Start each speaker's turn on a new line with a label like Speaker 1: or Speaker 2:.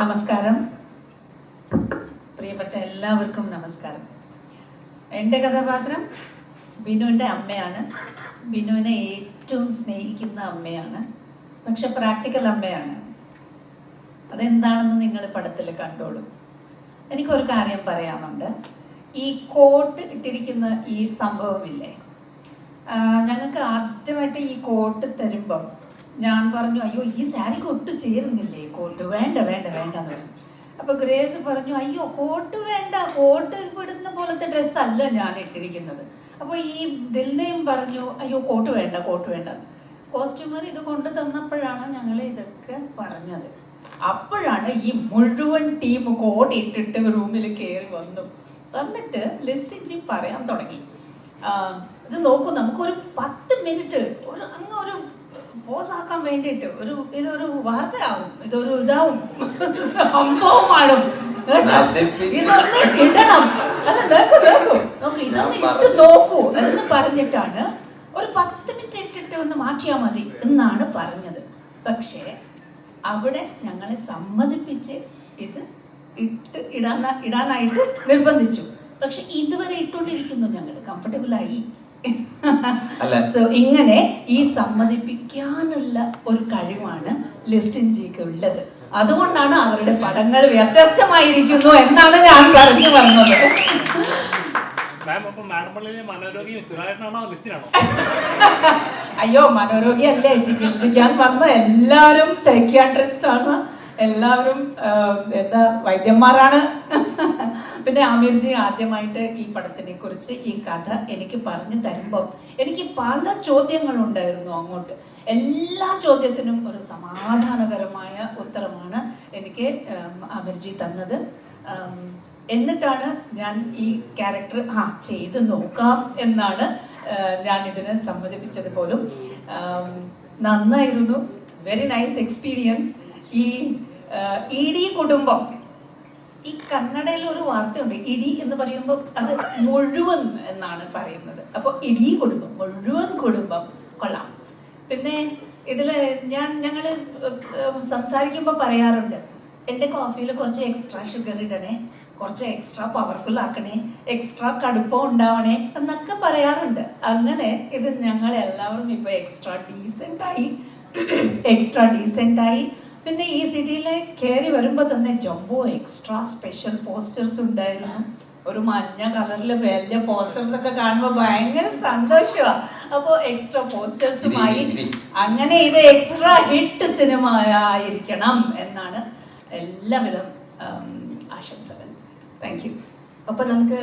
Speaker 1: നമസ്കാരം. പ്രിയപ്പെട്ട എല്ലാവർക്കും നമസ്കാരം. എന്റെ കഥാപാത്രം ബിനുവിന്റെ അമ്മയാണ്. ബിനുവിനെ ഏറ്റവും സ്നേഹിക്കുന്ന അമ്മയാണ്. പക്ഷെ പ്രാക്ടിക്കൽ അമ്മയാണ്. അതെന്താണെന്ന് നിങ്ങൾ പടത്തിൽ കണ്ടോളൂ. എനിക്കൊരു കാര്യം പറയാനുണ്ട്. ഈ കോട്ട് ഇട്ടിരിക്കുന്ന ഈ സംഭവമില്ലേ? ഞങ്ങൾക്ക് ആദ്യമായിട്ട് ഈ കോട്ട് തരുമ്പം ഞാൻ പറഞ്ഞു അയ്യോ ഈ സാരിക്ക് ഒട്ടും ചേരുന്നില്ലേ? കോട്ട് വേണ്ട വേണ്ട വേണ്ട എന്ന് പറഞ്ഞു. അപ്പൊ ഗ്രേസ് പറഞ്ഞു അയ്യോ കോട്ട് വേണ്ട കോട്ട് ഇവിടുന്ന പോലത്തെ ഡ്രസ്സ് അല്ല ഞാൻ ഇട്ടിരിക്കുന്നത്. അപ്പൊ ഈ ദിൽനയും പറഞ്ഞു അയ്യോ കോട്ട് വേണ്ട കോട്ട് വേണ്ട. കോസ്റ്റ്യൂമർ ഇത് കൊണ്ട് തന്നപ്പോഴാണ് ഞങ്ങൾ ഇതൊക്കെ പറഞ്ഞത്. അപ്പോഴാണ് ഈ മുഴുവൻ ടീം കോട്ട് ഇട്ടിട്ട് റൂമിൽ കയറി വന്നു. വന്നിട്ട് ലിസ്റ്റ് ജി പറയാൻ തുടങ്ങി. ഇത് നോക്കൂ നമുക്കൊരു പത്ത് മിനിറ്റ് ഒരു അങ്ങ് ഒരു പോസ് ആക്കാൻ വേണ്ടിയിട്ട് ഒരു ഇതൊരു വാർത്തയാവും ഇതൊരു ഇതാവും സംഭവമാടും. കേട്ടോ? ഇതൊന്ന് ഇടണം. അല്ല നോക്കൂ നോക്കൂ നോക്കൂ ഇതൊന്ന് ഇട്ട് നോക്കൂ എന്ന് പറഞ്ഞിട്ടാണ് ഒരു പത്ത് മിനിറ്റ് ഇട്ടിട്ട് ഒന്ന് മാറ്റിയാൽ മതി എന്നാണ് പറഞ്ഞത്. പക്ഷേ അവിടെ ഞങ്ങളെ സമ്മതിപ്പിച്ച് ഇത് ഇട്ട് ഇടാന ഇടാനായിട്ട് നിർബന്ധിച്ചു. പക്ഷെ ഇതുവരെ ഇട്ടുകൊണ്ടിരിക്കുന്നു ഞങ്ങൾ കംഫർട്ടബിൾ ആയി. സോ ഇങ്ങനെ ഈ സമ്മതിപ്പിക്കാനുള്ള ഒരു കഴിവാണ് ലിസ്റ്റിൻ ജിക്ക് ഉള്ളത്. അതുകൊണ്ടാണ് അവരുടെ പടങ്ങൾ വ്യത്യസ്തമായിരിക്കുന്നു എന്നാണ് ഞാൻ പറഞ്ഞു വന്നത്. അയ്യോ മനോരോഗി അല്ലേ? ചികിത്സിക്കാൻ വന്ന എല്ലാവരും സൈക്യാട്രിസ്റ്റ് ആണ്. എല്ലാവരും എന്താ വൈദ്യന്മാരാണ്. പിന്നെ ആമീർജി ആദ്യമായിട്ട് ഈ പടത്തിനെ കുറിച്ച് ഈ കഥ എനിക്ക് പറഞ്ഞു തരുമ്പോൾ എനിക്ക് പല ചോദ്യങ്ങളുണ്ടായിരുന്നു അങ്ങോട്ട്. എല്ലാ ചോദ്യത്തിനും ഒരു സമാധാനകരമായ ഉത്തരമാണ് എനിക്ക് അമീർജി തന്നത്. എന്നിട്ടാണ് ഞാൻ ഈ ക്യാരക്ടർ ആ ചെയ്ത് നോക്കാം എന്നാണ് ഞാൻ ഇതിനെ സമ്മതിപ്പിച്ചത് പോലും. നന്നായിരുന്നു. വെരി നൈസ് എക്സ്പീരിയൻസ് ഈ ഇ ഇടി കുടുംബം. ഈ കന്നഡയിൽ ഒരു വാർത്തയുണ്ട്. ഇടി എന്ന് പറയുമ്പോൾ അത് മുഴുവൻ എന്നാണ് പറയുന്നത്. അപ്പോൾ ഇടി കുടുംബം മുഴുവൻ കുടുംബം കൊള്ളാം. പിന്നെ ഇതിൽ ഞാൻ ഞങ്ങൾ സംസാരിക്കുമ്പോൾ പറയാറുണ്ട് എന്റെ കോഫിയിൽ കുറച്ച് എക്സ്ട്രാ ഷുഗർ ഇടണേ കുറച്ച് എക്സ്ട്രാ പവർഫുൾ ആക്കണേ എക്സ്ട്രാ കടുപ്പം ഉണ്ടാവണേ എന്നൊക്കെ പറയാറുണ്ട്. അങ്ങനെ ഇത് ഞങ്ങൾ എല്ലാവരും ഇപ്പോൾ എക്സ്ട്രാ ഡീസെന്റ് ആയി എക്സ്ട്രാ ഡീസെന്റ് ആയി പിന്നെ ഈ സിറ്റിയിലെ കയറി വരുമ്പോൾ തന്നെ ജംബോ എക്സ്ട്രാ സ്പെഷ്യൽ പോസ്റ്റേഴ്സ് ഉണ്ടായിരുന്നു. ഒരു മഞ്ഞ കളറിൽ വലിയ പോസ്റ്റേഴ്സ് ഒക്കെ കാണുമ്പോൾ ഭയങ്കര സന്തോഷമാണ് അപ്പോൾ എക്സ്ട്രാ പോസ്റ്റേഴ്സുമായി. അങ്ങനെ ഇത് എക്സ്ട്രാ ഹിറ്റ് സിനിമ ആയിരിക്കണം എന്നാണ് എല്ലാവിധം ആശംസകൾ. താങ്ക് യു
Speaker 2: അപ്പം നമുക്ക്